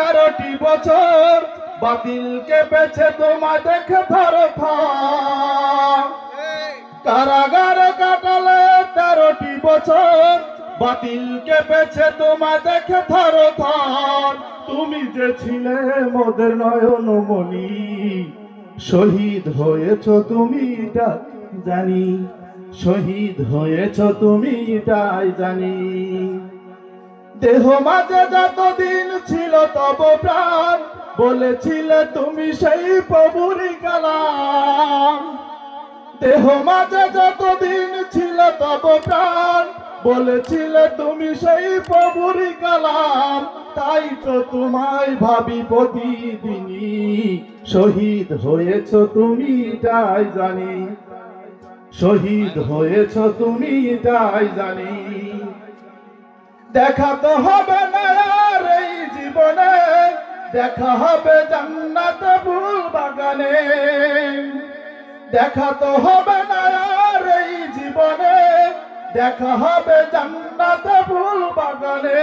তেরোটি বছর বাতিলকে পেছে তোমার দেখে থর কারাগারে কাটালে তেরোটি বছর বাতিলকে পেছে তোমার দেখে থর তুমি যে ছিলে মোদের নয়ন মনি শহীদ হয়েছ তুমি জানি, শহীদ হয়েছ তুমি এটাই জানি। দেহ মাঝে যতদিন ছিল তব প্রাণ। বলেছিলে তুমি সেই প্রভুরি কালাম। দেহ মাঝে যতদিন ছিল তব প্রাণ। বলেছিলে তুমি সেই প্রভুরি কালাম। তাই তো তোমায় ভাবি প্রতিদিনই। শহীদ হয়েছ তুমি, তাই জানি। শহীদ হয়েছ তুমি, তাই জানি। দেখা তো হবে না আর এই জীবনে। দেখা হবে জান্নাত ফুল বাগানে দেখা তো হবে না আর এই জীবনে। দেখা হবে জান্নাত ফুল বাগানে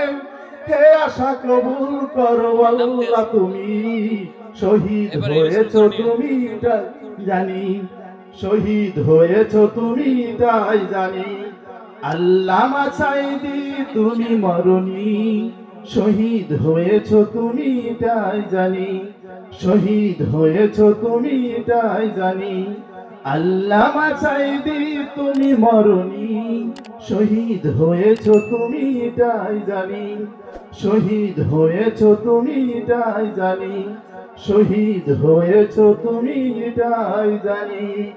হে আশা কবুল করো আল্লাহ তুমি। শহীদ হয়েছ তুমি জানি। শহীদ হয়েছ তুমি তাই জানি। আল্লামা সাইদি তুমি মরণি। শহীদ হয়েছ তুমি, তাই জানি। শহীদ হয়েছ তুমি, তাই জানি। আল্লামা সাইদি তুমি মরণি। শহীদ হয়েছ তুমি, তাই জানি। শহীদ হয়েছ তুমি, তাই জানি। শহীদ হয়েছ তুমি, তাই জানি।